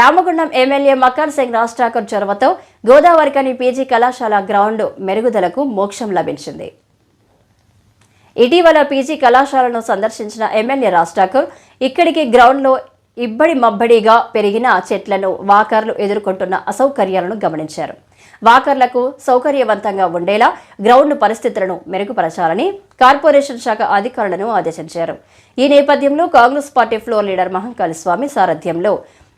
Ramagundam MLA Makkan Singh Raj Thakur చొరవతో Godavarikhani PG కళాశాల ground మెరుగుదలకు మోక్షం లభించింది. ఇటీవల పీజీ కళాశాలను సందర్శించిన ఎమ్మెల్యే రాజ్ ఠాకూర్ ఇక్కడికి గ్రౌండ్లో ఇబ్బడి మబ్బడిగా పెరిగిన చెట్లను వాకర్లు ఎదుర్కొంటున్న అసౌకర్యాలను గమనించారు. వాకర్లకు సౌకర్యవంతంగా ఉండేలా గ్రౌండ్ పరిస్థితులను మెరుగుపరచాలని కార్పొరేషన్ శాఖ అధికారులను ఆదేశించారు. ఈ నేపథ్యంలో Congress party floor leader Mahankali Swamy సారథ్యంలో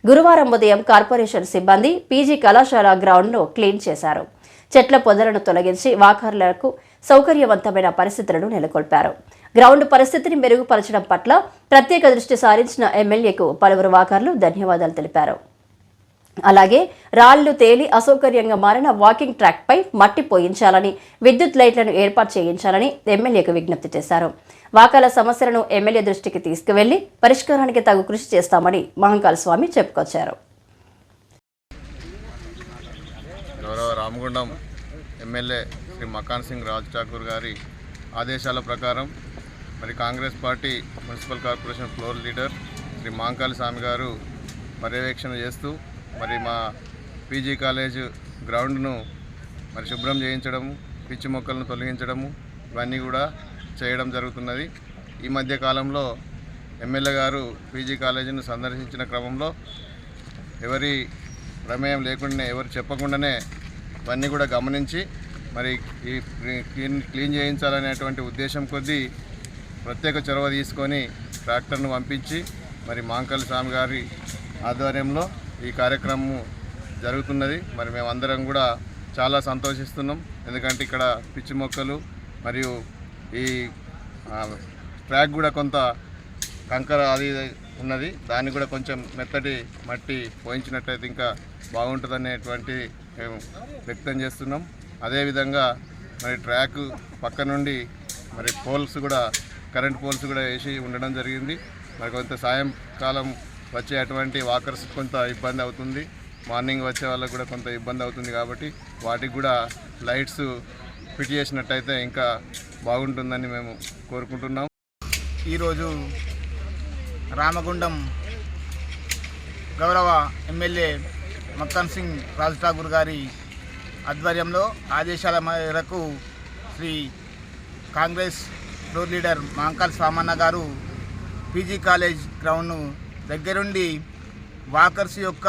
గురువారం ఉదయం కార్పొరేషన్ సిబ్బంది పీజీ కళాశాల గ్రౌండ్ను క్లీన్ చేశారు. చెట్ల పొదలను తొలగించి వాకర్లకు సౌకర్యవంతమైన పరిస్థితులను నెలకొల్పారు. గ్రౌండ్ పరిస్థితిని మెరుగుపరచడం పట్ల ప్రత్యేక దృష్టి సారించిన ఎమ్మెల్యేకు పలువురు వాకర్లు ధన్యవాదాలు తెలిపారు. అలాగే రాళ్ళు తేలి అసౌకర్యంగా మారిన వాకింగ్ ట్రాక్పై మట్టి పోయించాలని విద్యుత్ లైట్లను ఏర్పాటు చేయించాలని ఎమ్మెల్యేకు విజ్ఞప్తి చేశారు. వాకాల సమస్యలను ఎమ్మెల్యే దృష్టికి తీసుకువెళ్ళి పరిష్కారానికి తగు కృషి చేస్తామని మహంకాల్ స్వామి చెప్పుకొచ్చారు. రామగుండం ఎమ్మెల్యే శ్రీ మకాన్ సింగ్ రాజ్ ఠాకూర్ గారి ఆదేశాల ప్రకారం మరి Congress party municipal corporation floor leader Shri Mahankali Swamy గారు పర్యవేక్షణ చేస్తూ మరి మా పీజీ కాలేజ్ గ్రౌండ్ను మరి శుభ్రం చేయించడము పిచ్చి మొక్కలను తొలగించడము ఇవన్నీ కూడా చేయడం జరుగుతున్నది. ఈ మధ్య కాలంలో ఎమ్మెల్యే గారు పీజీ కాలేజీని సందర్శించిన క్రమంలో ఎవరి ప్రమేయం లేకుండానే ఎవరు చెప్పకుండానే ఇవన్నీ కూడా గమనించి మరి ఈ క్లీన్ క్లీన్ చేయించాలనేటువంటి ఉద్దేశం కొద్దీ ప్రత్యేక చొరవ తీసుకొని ట్రాక్టర్ను పంపించి మరి మాంకల్ స్వామి గారి ఆధ్వర్యంలో ఈ కార్యక్రమం జరుగుతున్నది. మరి మేమందరం కూడా చాలా సంతోషిస్తున్నాం. ఎందుకంటే ఇక్కడ పిచ్చి మొక్కలు మరియు ఈ ట్రాక్ కూడా కొంత కంకర అది ఉన్నది. దాన్ని కూడా కొంచెం మెత్తటి మట్టి పోయించినట్టయితే ఇంకా బాగుంటుందనేటువంటి మేము వ్యక్తం చేస్తున్నాం. అదేవిధంగా మరి ట్రాక్ పక్క నుండి మరి పోల్స్ కూడా కరెంట్ పోల్స్ కూడా వేసి ఉండడం జరిగింది. మరి కొంత సాయంకాలం వచ్చే అటువంటి వాకర్స్ కొంత ఇబ్బంది అవుతుంది. మార్నింగ్ వచ్చే వాళ్ళకు కూడా కొంత ఇబ్బంది అవుతుంది కాబట్టి వాటికి కూడా లైట్స్ ఫిట్ చేసినట్టయితే ఇంకా బాగుంటుందని మేము కోరుకుంటున్నాం. ఈరోజు రామగుండం గౌరవ ఎమ్మెల్యే మక్కన్ సింగ్ రాజ్ ఠాకూర్ గారి ఆధ్వర్యంలో ఆదేశాల మేరకు Shri Congress floor leader Mahankali Samanna గారు పీజీ కాలేజ్ గ్రౌండ్ను దగ్గరుండి వాకర్స్ యొక్క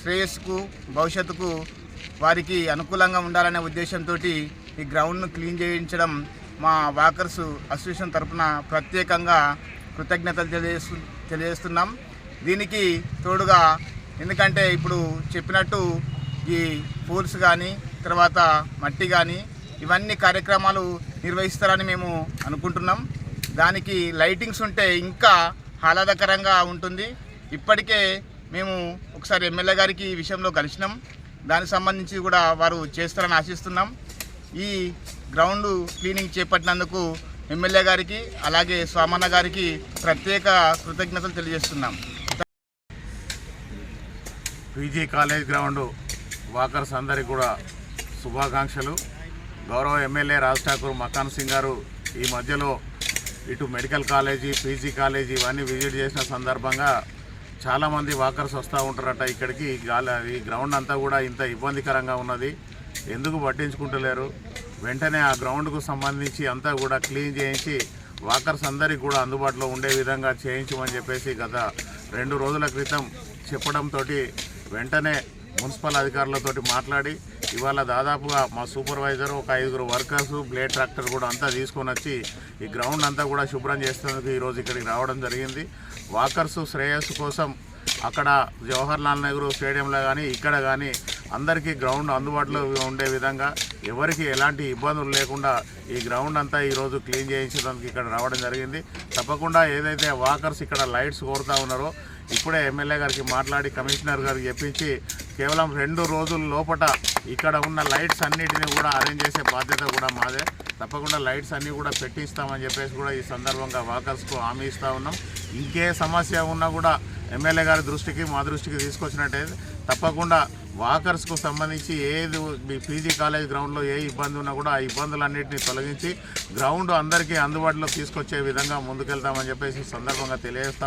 శ్రేయస్సుకు భవిష్యత్తుకు వారికి అనుకూలంగా ఉండాలనే ఉద్దేశంతో ఈ గ్రౌండ్ను క్లీన్ చేయించడం మా వాకర్స్ అసోసియేషన్ తరపున ప్రత్యేకంగా కృతజ్ఞతలు తెలియజేస్తు తెలియజేస్తున్నాం. దీనికి తోడుగా ఎందుకంటే ఇప్పుడు చెప్పినట్టు ఈ పూల్స్ కానీ తర్వాత మట్టి కానీ ఇవన్నీ కార్యక్రమాలు నిర్వహిస్తారని మేము అనుకుంటున్నాం. దానికి లైటింగ్స్ ఉంటే ఇంకా ఆహ్లాదకరంగా ఉంటుంది. ఇప్పటికే మేము ఒకసారి ఎమ్మెల్యే గారికి ఈ విషయంలో కలిసినాం. దానికి సంబంధించి కూడా వారు చేస్తారని ఆశిస్తున్నాం. ఈ గ్రౌండ్ క్లీనింగ్ చేపట్టినందుకు ఎమ్మెల్యే గారికి అలాగే స్వామన్న గారికి ప్రత్యేక కృతజ్ఞతలు తెలియజేస్తున్నాం. పీజీ కాలేజ్ గ్రౌండ్ వాకర్స్ అందరికి కూడా శుభాకాంక్షలు. గౌరవ ఎమ్మెల్యే రాజ్ ఠాకూర్ మకాన్ సింగ్ గారు ఈ మధ్యలో ఇటు మెడికల్ కాలేజీ పీజీ కాలేజీ ఇవన్నీ విజిట్ చేసిన సందర్భంగా చాలామంది వాకర్స్ వస్తూ ఉంటారట ఇక్కడికి. గాలి ఈ గ్రౌండ్ అంతా కూడా ఇంత ఇబ్బందికరంగా ఉన్నది. ఎందుకు పట్టించుకుంటలేరు? వెంటనే ఆ గ్రౌండ్కు సంబంధించి అంతా కూడా క్లీన్ చేయించి వాకర్స్ అందరికీ కూడా అందుబాటులో ఉండే విధంగా చేయించమని చెప్పేసి గత రెండు రోజుల క్రితం చెప్పడంతో వెంటనే మున్సిపల్ అధికారులతోటి మాట్లాడి ఇవాళ దాదాపుగా మా సూపర్వైజర్ ఒక ఐదుగురు వర్కర్స్ బ్లేడ్ ట్రాక్టర్ కూడా అంతా తీసుకొని వచ్చి ఈ గ్రౌండ్ అంతా కూడా శుభ్రం చేసేందుకు ఈరోజు ఇక్కడికి రావడం జరిగింది. వాకర్స్ శ్రేయస్సు కోసం అక్కడ జవహర్ లాల్ నెహ్రూ స్టేడియంలో కానీ ఇక్కడ కానీ అందరికీ గ్రౌండ్ అందుబాటులో ఉండే విధంగా ఎవరికి ఎలాంటి ఇబ్బందులు లేకుండా ఈ గ్రౌండ్ అంతా ఈరోజు క్లీన్ చేయించడానికి ఇక్కడ రావడం జరిగింది. తప్పకుండా ఏదైతే వాకర్స్ ఇక్కడ లైట్స్ కోరుతా ఉన్నారో ఇప్పుడే ఎమ్మెల్యే గారికి మాట్లాడి కమిషనర్ గారికి చెప్పించి కేవలం రెండు రోజుల లోపట ఇక్కడ ఉన్న లైట్స్ అన్నిటిని కూడా అరేంజ్ చేసే బాధ్యత కూడా మాదే. తప్పకుండా లైట్స్ అన్నీ కూడా పెట్టిస్తామని చెప్పేసి కూడా ఈ సందర్భంగా వాకర్స్కు హామీ ఇస్తూ ఉన్నాం. ఇంకే సమస్య ఉన్నా కూడా ఎమ్మెల్యే గారి దృష్టికి మా దృష్టికి తీసుకొచ్చినట్టయితే తప్పకుండా వాకర్స్కు సంబంధించి ఏది మీ పీజీ కాలేజ్ గ్రౌండ్లో ఏ ఇబ్బంది ఉన్నా కూడా ఆ ఇబ్బందులన్నింటినీ తొలగించి గ్రౌండ్ అందరికీ అందుబాటులో తీసుకొచ్చే విధంగా ముందుకెళ్తామని చెప్పేసి సందర్భంగా తెలియజేస్తాం